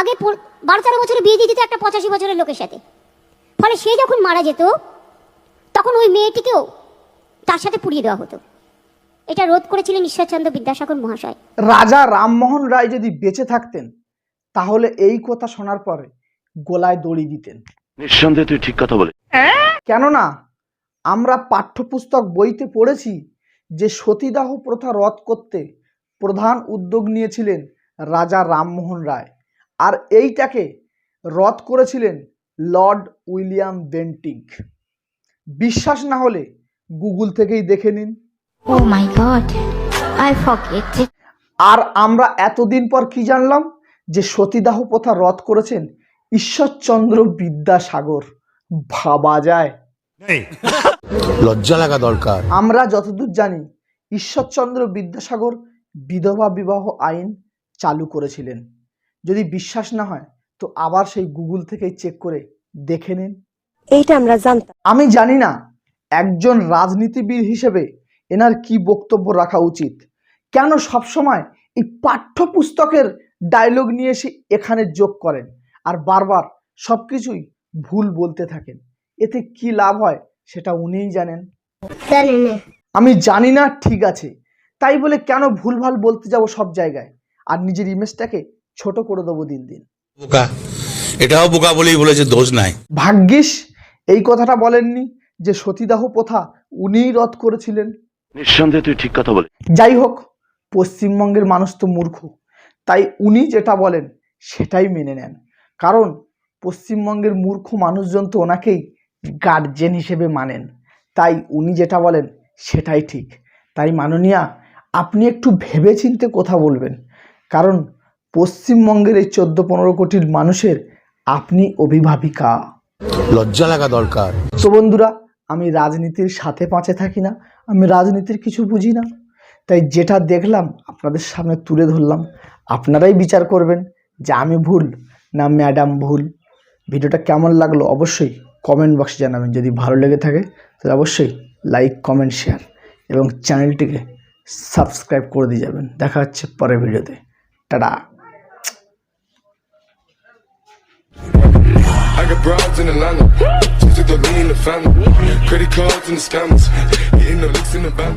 আগে বারো তেরো বছরে বিয়ে দিয়ে দিত একটা পঁচাশি বছরের লোকের সাথে। ফলে সে যখন মারা যেত তখন ওই মেয়েটিকেও তার সাথে পুড়িয়ে দেওয়া হতো। এটা রোধ করেছিলেন ঈশ্বরচন্দ্র বিদ্যাসাগর মহাশয়। রাজা রামমোহন রায় যদি বেঁচে থাকতেন তাহলে এই কথা শোনার পরে গোলায় দড়ি দিতেন। নিঃসন্দেহে তুই ঠিক কথা বলে কেননা আমরা পাঠ্যপুস্তক বইতে পড়েছি যে সতীদাহ প্রথা রদ করতে প্রধান উদ্যোগ নিয়েছিলেন রাজা রামমোহন রায়। আর এইটাকে রদ করেছিলেন লর্ড উইলিয়াম বেন্টিক বিশ্বাস না হলে গুগল থেকেই দেখে নিন। Oh আর আমরা এতদিন পর কি জানলাম? যে সতীদাহ প্রথা রদ করেছেন ঈশ্বরচন্দ্র বিদ্যাসাগর। ভাবা যায়। লজ্জা লাগা দরকার। আমরা যতদূর জানি ঈশ্বরচন্দ্র বিদ্যাসাগর বিধবা বিবাহ আইন চালু করেছিলেন। যদি বিশ্বাস না হয় তো আবার সেই গুগল থেকেই চেক করে দেখে নিন। এইটা আমরা জানতাম। আমি জানি না একজন রাজনীতিবিদ হিসেবে এনার কি বক্তব্য রাখা উচিত। কেন সবসময় এই পাঠ্যপুস্তকের ডায়লগ নিয়ে এসে এখানে যোগ করেন আর বারবার সব কিছুই ভুল বলতে থাকেন। এতে কি লাভ হয় সেটা উনিই জানেন। আমি জানি না ঠিক আছে তাই বলে কেন ভুলভাল বলতে যাব সব জায়গায়? আর নিজের ইমেজটাকে ছোট করে দেবো দিন দিন। বোকা। এটাও বোকা বলেই বলেছে দোষ নাই। ভাগ্যিস এই কথাটা বলেননি যে সতীদাহ প্রথা উনিই রদ করেছিলেন। নিঃসন্দেহে তুই ঠিক কথা বলে যাই হোক পশ্চিমবঙ্গের মানুষ তো মূর্খ। তাই উনি যেটা বলেন সেটাই মেনে নেন। কারণ পশ্চিমবঙ্গের মূর্খ মানুষজন তো ওনাকেই গার্জেন হিসেবে মানেন। তাই উনি যেটা বলেন সেটাই ঠিক। তাই মাননীয়া আপনি একটু ভেবেচিন্তে কথা বলবেন। কারণ পশ্চিমবঙ্গের এই চোদ্দ পনেরো কোটির মানুষের আপনি অভিভাবিকা। লজ্জা লাগা দরকার। তো বন্ধুরা আমি রাজনীতির সাথে পাঁচে থাকি না আমি রাজনীতির কিছু বুঝি না। তাই যেটা দেখলাম আপনাদের সামনে তুলে ধরলাম আপনারাই বিচার করবেন যে আমি ভুল না ম্যাডাম ভুল। ভিডিওটা কেমন লাগল অবশ্যই কমেন্ট বক্সে জানাবেন। যদি ভালো লেগে থাকে তাহলে অবশ্যই লাইক কমেন্ট শেয়ার এবং চ্যানেলটিকে সাবস্ক্রাইব করে দিয়ে যাবেন। দেখা হচ্ছে পরের ভিডিওতে। Tata. I got broads in Atlanta. Just took the lean the family. Credit cards and the scammers. Hitting the licks in the van.